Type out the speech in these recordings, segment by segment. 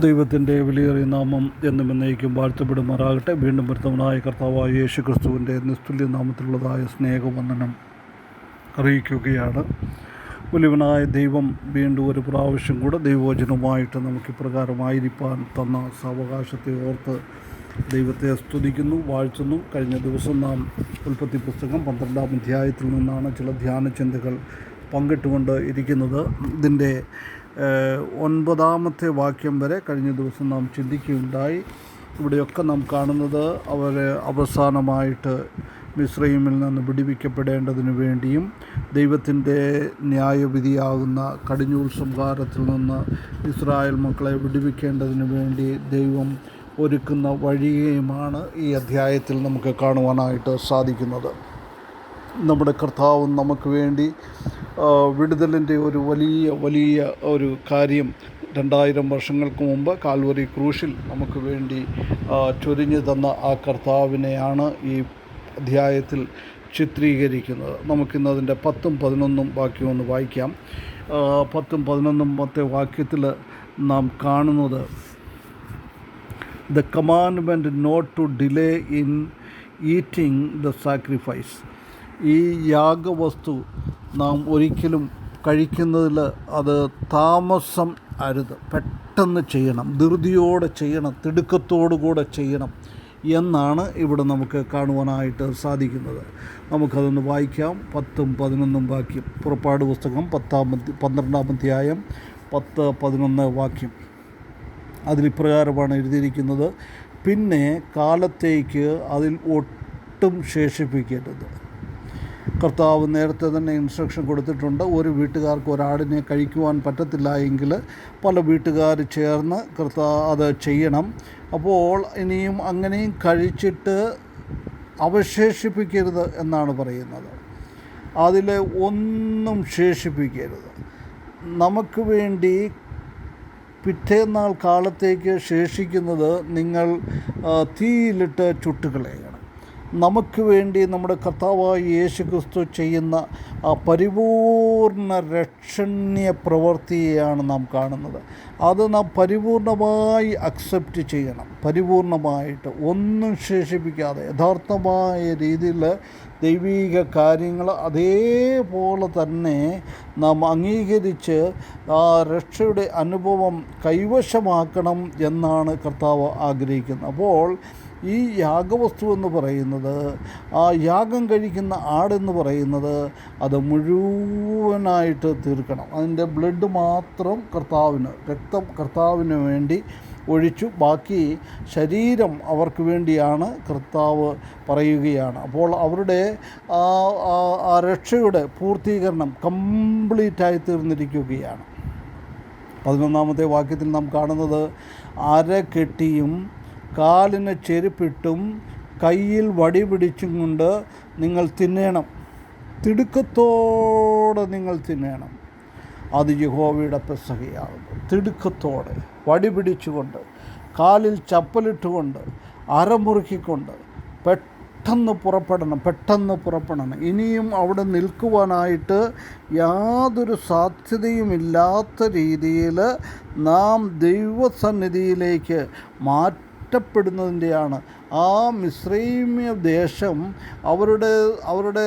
ദൈവത്തിന്റെ വിലയേറിയ നാമം എന്നും എന്നേക്കും വാഴ്ത്തപ്പെടുമാറാകട്ടെ. വീണ്ടും വരുത്തവനായ കർത്താവായ യേശു ക്രിസ്തുവിന്റെ നിസ്തുല്യ നാമത്തിലുള്ളതായ സ്നേഹവന്ദനം അറിയിക്കുകയാണ്. വലിയവനായ ദൈവം വീണ്ടും ഒരു പ്രാവശ്യം കൂടെ ദൈവവചനവുമായിട്ട് നമുക്ക് ഇപ്രകാരമായിരിക്കാൻ തന്ന സാവകാശത്തെ ഓർത്ത് ദൈവത്തെ സ്തുതിക്കുന്നു വാഴ്ത്തുന്നു. കഴിഞ്ഞ ദിവസം നാം ഉൽപ്പത്തി പുസ്തകം പന്ത്രണ്ടാം അധ്യായത്തിൽ നിന്നാണ് ചില ധ്യാന ചിന്തകൾ പങ്കിട്ടുകൊണ്ട് ഇരിക്കുന്നത്. ഇതിന്റെ ഒൻപതാമത്തെ വാക്യം വരെ കഴിഞ്ഞ ദിവസം നാം ചിന്തിക്കുകയുണ്ടായി. ഇവിടെയൊക്കെ നാം കാണുന്നത് അവർ അവസാനമായിട്ട് മിശ്രയിമിൽ നിന്ന് പിടിവിക്കപ്പെടേണ്ടതിന് വേണ്ടിയും ദൈവത്തിന്റെ ന്യായവിധിയാകുന്ന കടിഞ്ഞൂൽ സംഹാരത്തിൽ നിന്ന് ഇസ്രായേൽ മക്കളെ പിടിവിക്കേണ്ടതിന് വേണ്ടി ദൈവം ഒരുക്കുന്ന വഴിയെയുമാണ് ഈ അധ്യായത്തിൽ നമുക്ക് കാണുവാനായിട്ട് സാധിക്കുന്നത്. നമ്മുടെ കർത്താവ് നമുക്ക് വേണ്ടി വിടുതലിന്റെ ഒരു വലിയ വലിയ ഒരു കാര്യം രണ്ടായിരം വർഷങ്ങൾക്ക് മുമ്പ് കാൽവറി ക്രൂശിൽ നമുക്ക് വേണ്ടി ചൊരിഞ്ഞു തന്ന ആ കർത്താവിനെയാണ് ഈ അധ്യായത്തിൽ ചിത്രീകരിക്കുന്നത്. നമുക്കിന്ന് അതിന്റെ പത്തും പതിനൊന്നും വാക്യം ഒന്ന് വായിക്കാം. പത്തും പതിനൊന്നും പത്തെ വാക്യത്തിൽ നാം കാണുന്നത് the commandment not to delay in eating the sacrifice. ഈ യാഗവസ്തു നാം ഒരിക്കലും കഴിക്കുന്നതിൽ അത് താമസം അരുത്. പെട്ടെന്ന് ചെയ്യണം. ധൃതിയോടെ ചെയ്യണം. തിടുക്കത്തോടു കൂടെ ചെയ്യണം എന്നാണ് ഇവിടെ നമുക്ക് കാണുവാനായിട്ട് സാധിക്കുന്നത്. നമുക്കതൊന്ന് വായിക്കാം. പത്തും പതിനൊന്നും വാക്യം. പുറപ്പാട് പുസ്തകം പത്താമത്തെ പന്ത്രണ്ടാം അധ്യായം പത്ത് പതിനൊന്ന് വാക്യം. അതിലിപ്രകാരമാണ് എഴുതിയിരിക്കുന്നത്. പിന്നെ കാലത്തേക്ക് അതിൽ ഒട്ടും ശേഷിപ്പിക്കരുത്. കർത്താവ് നേരത്തെ തന്നെ ഇൻസ്ട്രക്ഷൻ കൊടുത്തിട്ടുണ്ട്. ഒരു വീട്ടുകാർക്ക് ഒരാടിനെ കഴിക്കുവാൻ പറ്റത്തില്ല എങ്കിൽ പല വീട്ടുകാർ ചേർന്ന് കർത്താ അത് ചെയ്യണം. അപ്പോൾ ഇനിയും അങ്ങനെയും കഴിച്ചിട്ട് അവശേഷിപ്പിക്കരുത് എന്നാണ് പറയുന്നത്. അതിൽ ഒന്നും ശേഷിപ്പിക്കരുത്. നമുക്ക് വേണ്ടി പിറ്റേന്നാൾ കാലത്തേക്ക് ശേഷിക്കുന്നത് നിങ്ങൾ തീയിലിട്ട് ചുട്ടുകളയണം നമുക്ക് വേണ്ടി നമ്മുടെ കർത്താവായ യേശു ക്രിസ്തു ചെയ്യുന്ന ആ പരിപൂർണ രക്ഷണീയ പ്രവൃത്തിയെയാണ് നാം കാണുന്നത്. അത് നാം പരിപൂർണമായി അക്സെപ്റ്റ് ചെയ്യണം. പരിപൂർണമായിട്ട് ഒന്നും ശേഷിപ്പിക്കാതെ യഥാർത്ഥമായ രീതിയിൽ ദൈവീക കാര്യങ്ങൾ അതേപോലെ തന്നെ നാം അംഗീകരിച്ച് ആ രക്ഷയുടെ അനുഭവം കൈവശമാക്കണം എന്നാണ് കർത്താവ് ആഗ്രഹിക്കുന്നത്. അപ്പോൾ ഈ യാഗവസ്തു എന്ന് പറയുന്നത് ആ യാഗം കഴിക്കുന്ന ആടെന്ന് പറയുന്നത് അത് മുഴുവനായിട്ട് തീർക്കണം. അതിന്റെ ബ്ലഡ് മാത്രം കർത്താവിന് രക്തം കർത്താവിന് വേണ്ടി ഒഴിച്ചു. ബാക്കി ശരീരം അവർക്ക് വേണ്ടിയാണ് കർത്താവ് പറയുകയാണ്. അപ്പോൾ അവരുടെ ആ രക്ഷയുടെ പൂർത്തീകരണം കംപ്ലീറ്റായി തീർന്നിരിക്കുകയാണ്. പതിനൊന്നാമത്തെ വാക്യത്തിൽ നാം കാണുന്നത് അര കെട്ടിയും കാലിന് ചെരുപ്പിട്ടും കയ്യിൽ വടി പിടിച്ചും കൊണ്ട് നിങ്ങൾ തിന്നേണം. തിടുക്കത്തോടെ നിങ്ങൾ തിന്നേണം. അത് യഹോവയുടെ പെസകയാകുന്നു തിടുക്കത്തോടെ വടി പിടിച്ചുകൊണ്ട് കാലിൽ ചപ്പലിട്ടുകൊണ്ട് അരമുറുക്കിക്കൊണ്ട് പെട്ടെന്ന് പുറപ്പെടണം പെട്ടെന്ന് പുറപ്പെടണം. ഇനിയും അവിടെ നിൽക്കുവാനായിട്ട് യാതൊരു സാധ്യതയുമില്ലാത്ത രീതിയിൽ നാം ദൈവസന്നിധിയിലേക്ക് മാറ്റപ്പെടുന്നതിന്റെയാണ് ആ മിശ്രീമ്യ ദേശം അവരുടെ അവരുടെ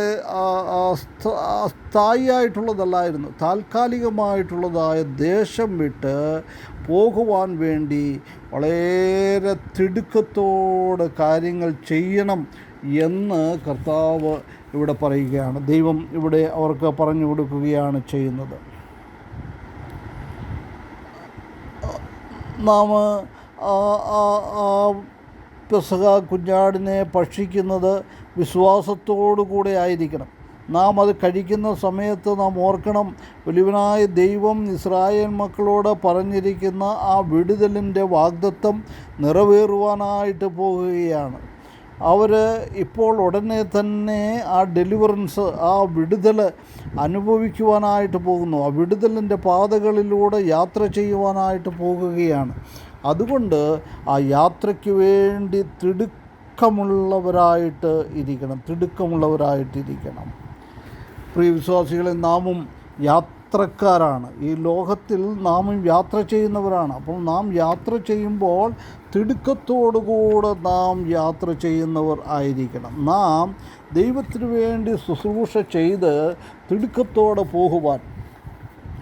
സ്ഥായിയായിട്ടുള്ളതല്ലായിരുന്നു. താൽക്കാലികമായിട്ടുള്ളതായ ദേശം വിട്ട് പോകുവാൻ വേണ്ടി വളരെ തിടുക്കത്തോടെ കാര്യങ്ങൾ ചെയ്യണം എന്ന് കർത്താവ് ഇവിടെ പറയുകയാണ്. ദൈവം ഇവിടെ അവർക്ക് പറഞ്ഞു കൊടുക്കുകയാണ് ചെയ്യുന്നത്. നാം പെസഹ കുഞ്ഞാടിനെ ഭക്ഷിക്കുന്നത് വിശ്വാസത്തോടു കൂടെ ആയിരിക്കണം. നാം അത് കഴിക്കുന്ന സമയത്ത് നാം ഓർക്കണം വലിയവനായ ദൈവം ഇസ്രായേൽ മക്കളോട് പറഞ്ഞിരിക്കുന്ന ആ വിടുതലിന്റെ വാഗ്ദത്വം നിറവേറുവാനായിട്ട് പോകുകയാണ് അവർ ഇപ്പോൾ ഉടനെ തന്നെ ആ ഡെലിവറൻസ് ആ വിടുതൽ അനുഭവിക്കുവാനായിട്ട് പോകുന്നു. ആ വിടുതലിന്റെ പാതകളിലൂടെ യാത്ര ചെയ്യുവാനായിട്ട് പോകുകയാണ്. അതുകൊണ്ട് ആ യാത്രയ്ക്ക് വേണ്ടി തിടുക്കമുള്ളവരായിട്ട് ഇരിക്കണം തിടുക്കമുള്ളവരായിട്ടിരിക്കണം. പ്രിയ വിശ്വാസികളെ നാമും യാത്ര യാത്രക്കാരാണ്. ഈ ലോകത്തിൽ നാം യാത്ര ചെയ്യുന്നവരാണ്. അപ്പോൾ നാം യാത്ര ചെയ്യുമ്പോൾ തിടുക്കത്തോടുകൂടെ നാം യാത്ര ചെയ്യുന്നവർ ആയിരിക്കണം. നാം ദൈവത്തിനു വേണ്ടി ശുശ്രൂഷ ചെയ്ത് തിടുക്കത്തോടെ പോകുവാൻ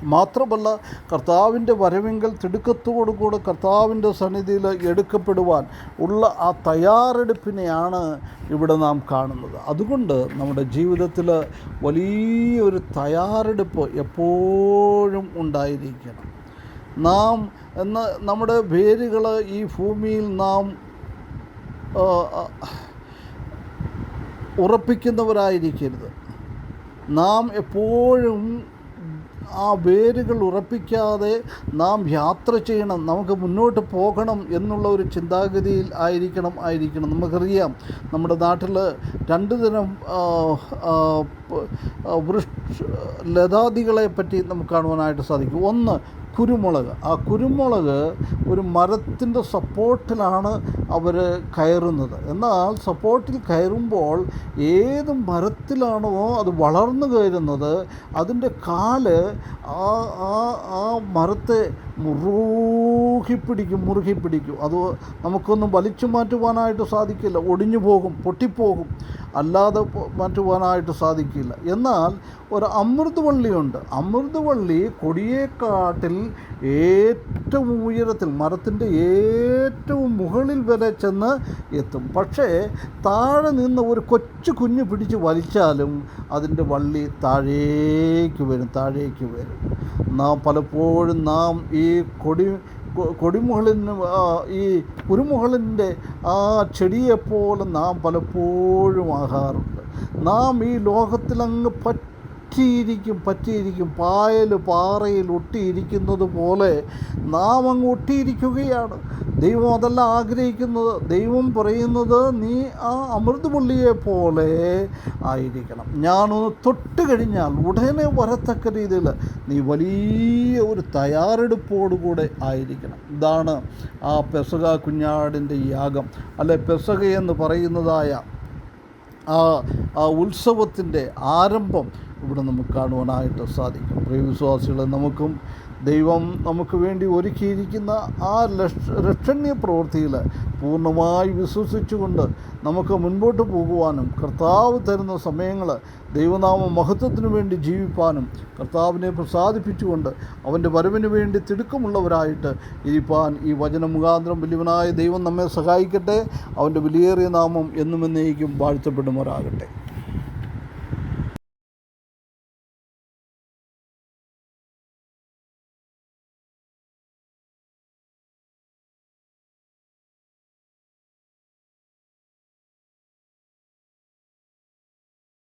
മാത്രമല്ല കർത്താവിന്റെ വരവെങ്കിൽ തിടുക്കത്തോടുകൂടെ കർത്താവിന്റെ സന്നിധിയിൽ എടുക്കപ്പെടുവാൻ ഉള്ള ആ തയ്യാറെടുപ്പിനെയാണ് ഇവിടെ നാം കാണുന്നത്. അതുകൊണ്ട് നമ്മുടെ ജീവിതത്തിൽ വലിയൊരു തയ്യാറെടുപ്പ് എപ്പോഴും ഉണ്ടായിരിക്കണം. നാം എന്ന നമ്മുടെ വേരുകൾ ഈ ഭൂമിയിൽ നാം ഉറപ്പിക്കുന്നവരായിരിക്കരുത്. നാം എപ്പോഴും ആ വേരുകൾ ഉറപ്പിക്കാതെ നാം യാത്ര ചെയ്യണം നമുക്ക് മുന്നോട്ട് പോകണം എന്നുള്ള ഒരു ചിന്താഗതിയിൽ ആയിരിക്കണം ആയിരിക്കണം. നമുക്കറിയാം നമ്മുടെ നാട്ടിൽ രണ്ട് തരം വൃക്ഷ ലതാദികളെ പറ്റി നമുക്ക് കാണുവാനായിട്ട് സാധിക്കും. ഒന്ന് കുരുമുളക്. ആ കുരുമുളക് ഒരു മരത്തിന്റെ സപ്പോർട്ടിലാണ് അവർ കയറുന്നത്. എന്നാൽ സപ്പോർട്ടിൽ കയറുമ്പോൾ ഏത് മരത്തിലാണോ അത് വളർന്നു കയറുന്നത് അതിന്റെ കാൽ ആ ആ ആ മരത്തെ മുറുകി പിടിക്കും പിടിക്കും. അത് നമുക്കൊന്നും വലിച്ചു മാറ്റുവാനായിട്ട് സാധിക്കില്ല. ഒടിഞ്ഞു പോകും പൊട്ടിപ്പോകും. അല്ലാതെ മാറ്റുവാനായിട്ട് സാധിക്കില്ല. എന്നാൽ ഒരു അമൃതവള്ളിയുണ്ട് അമൃതവള്ളി കൊടിയേക്കാട്ടിൽ ഏറ്റവും ഉയരത്തിൽ മരത്തിന്റെ ഏറ്റവും മുകളിൽ വരെ ചെന്ന് എത്തും. പക്ഷേ താഴെ നിന്ന് ഒരു കൊച്ചു കുഞ്ഞു പിടിച്ച് വലിച്ചാലും അതിന്റെ വള്ളി താഴേക്ക് വരും താഴേക്ക് വരും. നാം പലപ്പോഴും നാം ഈ കൊടി കൊടിമുകളിന് ഈ കുരുമുകളിന്റെ ആ ചെടിയെപ്പോലെ നാം പലപ്പോഴും ആകാറുണ്ട്. നാം ഈ ലോകത്തിലങ്ങ് പറ്റിയിരിക്കും പറ്റിയിരിക്കും പായൽ പാറയിൽ ഒട്ടിയിരിക്കുന്നത് പോലെ നാം അങ്ങ് ഒട്ടിയിരിക്കുകയാണ്. ദൈവം അതല്ല ആഗ്രഹിക്കുന്നത്. ദൈവം പറയുന്നത് നീ ആ അമൃതപുള്ളിയെ പോലെ ആയിരിക്കണം. ഞാനൊന്ന് തൊട്ട് കഴിഞ്ഞാൽ ഉടനെ വരത്തക്ക രീതിയിൽ നീ വലിയ ഒരു തയ്യാറെടുപ്പോടുകൂടെ ആയിരിക്കണം. ഇതാണ് ആ പെസക കുഞ്ഞാടിന്റെ യാഗം. അല്ലെ പെസക എന്ന് പറയുന്നതായ ആ ആ ഉത്സവത്തിന്റെ ആരംഭം ഇവിടെ നമുക്ക് കാണുവാനായിട്ട് സാധിക്കും. പ്രിയ വിശ്വാസികളെ നമുക്കും ദൈവം നമുക്ക് വേണ്ടി ഒരുക്കിയിരിക്കുന്ന ആ രക്ഷണ്യ പ്രവൃത്തിയിൽ പൂർണമായി വിശ്വസിച്ചുകൊണ്ട് നമുക്ക് മുൻപോട്ട് പോകുവാനും കർത്താവ് തരുന്ന സമയങ്ങൾ ദൈവനാമ മഹത്വത്തിനു വേണ്ടി ജീവിപ്പാനും കർത്താവിനെ പ്രസാദിപ്പിച്ചുകൊണ്ട് അവന്റെ വരവിന് വേണ്ടി തിടുക്കമുള്ളവരായിട്ട് ഇരിപ്പാൻ ഈ വചന മുഖാന്തരം വലിയവനായ ദൈവം നമ്മെ സഹായിക്കട്ടെ. അവന്റെ വിലയേറിയ നാമം എന്നും എന്നേക്കും വാഴ്ത്തപ്പെടുമാറാകട്ടെ.